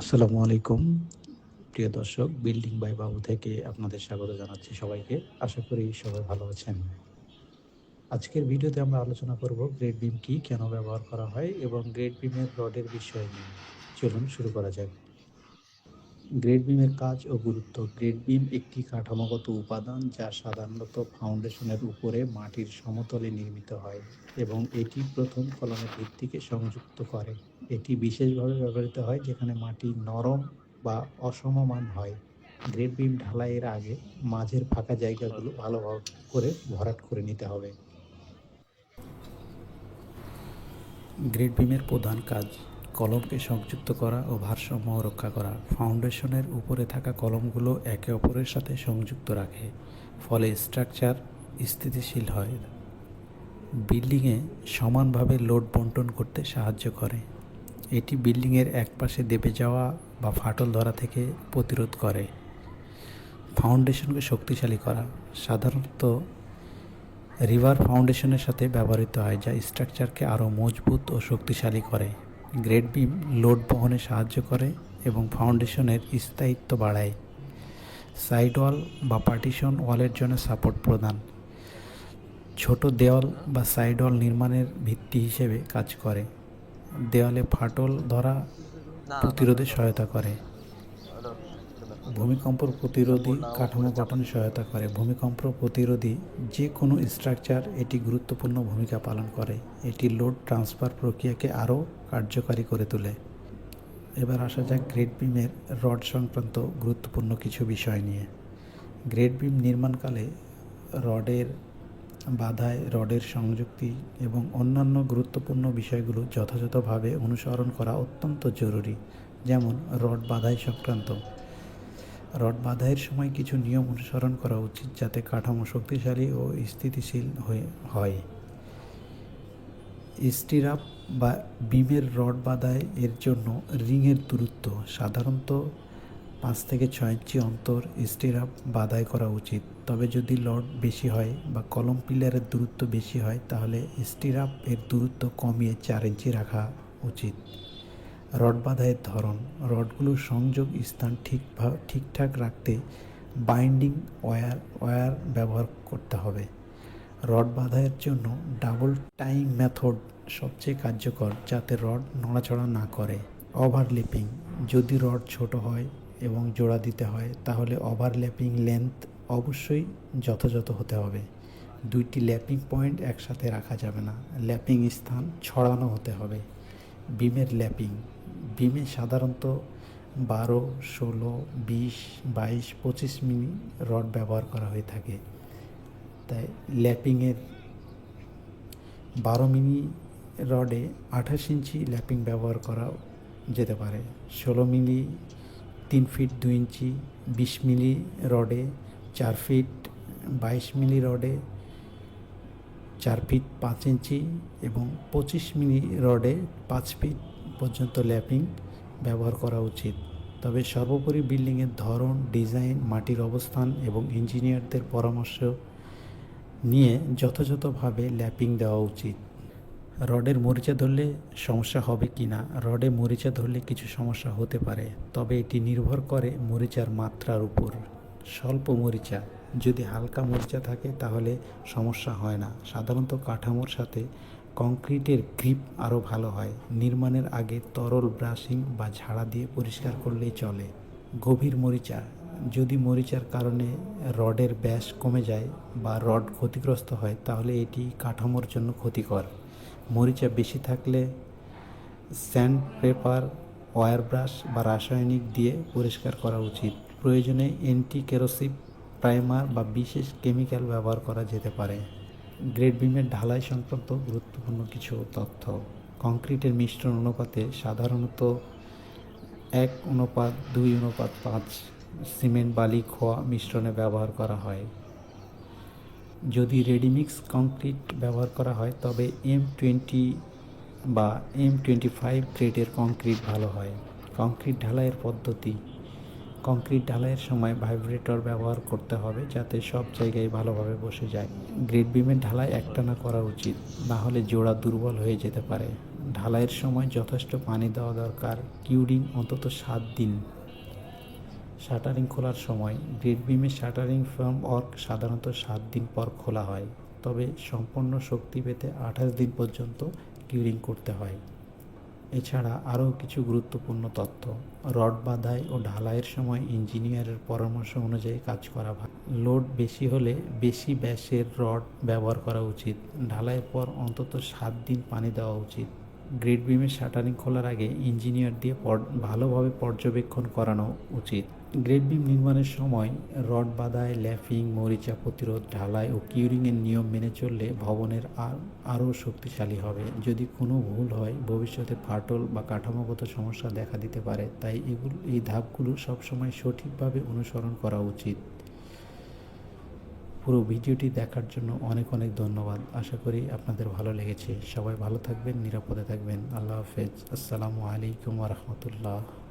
আসসালামু আলাইকুম। প্রিয় দর্শক, বিল্ডিং বাই বাবু থেকে আপনাদের স্বাগত জানাচ্ছি সবাইকে। আশা করি সবাই ভালো আছেন। আজকের ভিডিওতে আমরা আলোচনা করব গ্রেড বিম কি, কেন ব্যবহার করা হয় এবং গ্রেড বিমের রডের বিষয় নিয়ে। চলুন শুরু করা যাক। গ্রেড বিমের কাজ ও গুরুত্ব। গ্রেড বিম একটি কাঠামোগত উপাদান যা সাধারণত ফাউন্ডেশনের উপরে মাটির সমতলে নির্মিত হয় এবং এটি প্রথম কলমের ভিত্তিকে সংযুক্ত করে। এটি বিশেষভাবে ব্যবহৃত হয় যেখানে মাটি নরম বা অসমমান হয়। গ্রেড বিম ঢালাইয়ের আগে মাঝের ফাঁকা জায়গাগুলো ভালোভাবে করে ভরাট করে নিতে হবে। গ্রেড বিমের প্রধান কাজ কলমকে সংযুক্ত করা ও ভারসাম্য রক্ষা করা। ফাউন্ডেশনের উপরে থাকা কলমগুলো একে অপরের সাথে সংযুক্ত রাখে, ফলে স্ট্রাকচার স্থিতিশীল হয়। বিল্ডিংয়ে সমানভাবে লোড বন্টন করতে সাহায্য করে। এটি বিল্ডিংয়ের একপাশে দেবে যাওয়া বা ফাটল ধরা থেকে প্রতিরোধ করে। ফাউন্ডেশনকে শক্তিশালী করা। সাধারণত রিভার ফাউন্ডেশনের সাথে ব্যবহৃত হয়, যা স্ট্রাকচারকে আরও মজবুত ও শক্তিশালী করে। গ্রেড বি লোড বহনে সাহায্য করে এবং ফাউন্ডেশনের স্থায়িত্ব বাড়ায়। সাইড ওয়াল বা পার্টিশন ওয়ালের জন্য সাপোর্ট প্রদান। ছোট দেওয়াল বা সাইড ওয়াল নির্মাণের ভিত্তি হিসেবে কাজ করে। দেওয়ালে ফাটল ধরা প্রতিরোধে সহায়তা করে। ভূমিকম্প প্রতিরোধী কাঠামো গঠনে সহায়তা করে। ভূমিকম্প প্রতিরোধী যে কোনো স্ট্রাকচার এটি গুরুত্বপূর্ণ ভূমিকা পালন করে। এটি লোড ট্রান্সফার প্রক্রিয়াকে আরও কার্যকারী করে তোলে। এবার আসা যাক গ্রেড বিমের রড সংক্রান্ত গুরুত্বপূর্ণ কিছু বিষয় নিয়ে। গ্রেড বিম নির্মাণকালে রডের বাধায় রডের সংযুক্তি এবং অন্যান্য গুরুত্বপূর্ণ বিষয়গুলো যথাযথভাবে অনুসরণ করা অত্যন্ত জরুরি, যেমন রড বাধাই সংক্রান্ত। রড বাধাইয়ের সময় কিছু নিয়ম অনুসরণ করা উচিত যাতে কাঠামো শক্তিশালী ও স্থিতিশীল হয়ে, হয়। স্টিরাপ বা বিমের রড বাধাই এর জন্য রিংয়ের দূরত্ব সাধারণত পাঁচ থেকে ছয় ইঞ্চি অন্তর স্টিরাপ বাধাই করা উচিত। তবে যদি লড বেশি হয় বা কলম পিলারের দূরত্ব বেশি হয়, তাহলে স্টিরাপ এর দূরত্ব কমিয়ে চার ইঞ্চি রাখা উচিত। রড বাঁধাইয়ের ধরন। রডগুলোর সংযোগ স্থান ঠিকভাবে ঠিকঠাক রাখতে বাইন্ডিং ওয়্যার ওয়্যার ব্যবহার করতে হবে। রড বাঁধাইয়ের জন্য ডাবল টাইম মেথড সবচেয়ে কার্যকর, যাতে রড নড়াচড়া না করে। ওভারলিপিং যদি রড ছোট হয় এবং জোড়া দিতে হয়, তাহলে ওভারল্যাপিং লেন্থ অবশ্যই যথাযথ হতে হবে। দুইটি ল্যাপিং পয়েন্ট একসাথে রাখা যাবে না। ল্যাপিং স্থান ছড়ানো হতে হবে। বিমের ল্যাপিং। বিমে সাধারণত বারো, ষোলো, বিশ, বাইশ, পঁচিশ মিনি রড ব্যবহার করা হয়ে থাকে। তাই ল্যাপিংয়ের বারো মিনি রডে আঠাশ ইঞ্চি ল্যাপিং ব্যবহার করা যেতে পারে। ষোলো মিলি তিন ফিট দু ইঞ্চি, বিশ মিলি রডে চার ফিট, বাইশ মিলি রডে চার ফিট পাঁচ ইঞ্চি এবং পঁচিশ মিলি রডে পাঁচ ফিট পর্যন্ত ল্যাপিং ব্যবহার করা উচিত। তবে সর্বোপরি বিল্ডিংয়ের ধরন, ডিজাইন, মাটির অবস্থান এবং ইঞ্জিনিয়ারদের পরামর্শ নিয়ে যথাযথভাবে ল্যাপিং দেওয়া উচিত। রডের মরিচা ধরলে সমস্যা হবে কি না? রডে মরিচা ধরলে কিছু সমস্যা হতে পারে, তবে এটি নির্ভর করে মরিচার মাত্রার উপর। স্বল্প মরিচা যদি হালকা মরিচা থাকে তাহলে সমস্যা হয় না। সাধারণত কাঠামোর সাথে কংক্রিটের গ্রিপ আরও ভালো হয়। নির্মাণের আগে তরল ব্রাশিং বা ঝাড়া দিয়ে পরিষ্কার করলেই চলে। গভীর মরিচা, যদি মরিচার কারণে রডের ব্যাস কমে যায় বা রড ক্ষতিগ্রস্ত হয়, তাহলে এটি কাঠামোর জন্য ক্ষতিকর। মরিচা বেশি থাকলে স্যান্ড পেপার ওয়ার ব্রাশ বা রাসায়নিক দিয়ে পরিষ্কার করা উচিত। প্রয়োজনে অ্যান্টি কেরোসিভ প্রাইমার বা বিশেষ কেমিক্যাল ব্যবহার করা যেতে পারে। গ্রেড বিমের ঢালাই সংক্রান্ত গুরুত্বপূর্ণ কিছু তথ্য। কংক্রিটের মিশ্রণ অনুপাতে সাধারণত এক অনুপাত, দুই অনুপাত, পাঁচ সিমেন্ট বালি খোয়া মিশ্রণে ব্যবহার করা হয়। যদি রেডিমিক্স কংক্রিট ব্যবহার করা হয়, তবে এম টোয়েন্টি বা এম টোয়েন্টি ফাইভ গ্রেডের কংক্রিট ভালো হয়। কংক্রিট ঢালাইয়ের পদ্ধতি কংক্রিট ঢালাইয়ের সময় ভাইব্রেটর ব্যবহার করতে হবে যাতে সব জায়গায় ভালোভাবে বসে যায়। গ্রেড বিমের ঢালাই একটানা করা উচিত, না হলে জোড়া দুর্বল হয়ে যেতে পারে। ঢালাইয়ের সময় যথেষ্ট পানি দেওয়া দরকার, কিউরিং অন্তত সাত দিন। শাটারিং খোলার সময় গ্রেড বিমের শাটারিং ফ্রেম ওয়ার্ক সাধারণত সাত দিন পর খোলা হয়, তবে সম্পূর্ণ শক্তি পেতে আঠাশ দিন পর্যন্ত কিউরিং করতে হয়। এছাড়া আরও কিছু গুরুত্বপূর্ণ তথ্য রড বাঁধাই ও ঢালাইয়ের সময় ইঞ্জিনিয়ারের পরামর্শ অনুযায়ী কাজ করা ভালো। লোড বেশি হলে বেশি ব্যাসের রড ব্যবহার করা উচিত। ঢালাইয়ের পর অন্তত সাত দিন পানি দেওয়া উচিত। গ্রেড বিমের শাটারিং খোলার আগে ইঞ্জিনিয়ার দিয়ে ভালোভাবে পর্যবেক্ষণ করানো উচিত। গ্রেড বিম নির্মাণের সময় রড বাঁধাই ল্যাফিং, মরিচা প্রতিরোধ, ঢালাই ও কিউরিংয়ের নিয়ম মেনে চললে ভবনের আর আরও শক্তিশালী হবে। যদি কোনো ভুল হয়, ভবিষ্যতে ফাটল বা কাঠামোগত সমস্যা দেখা দিতে পারে। তাই এগুলো, এই ধাপগুলো সবসময় সঠিকভাবে অনুসরণ করা উচিত। পুরো ভিডিওটি দেখার জন্য অনেক অনেক ধন্যবাদ। আশা করি আপনাদের ভালো লেগেছে। সবাই ভালো থাকবেন, নিরাপদে থাকবেন। আল্লাহ হাফেজ। আসসালামু আলাইকুম রহমতুল্লাহ।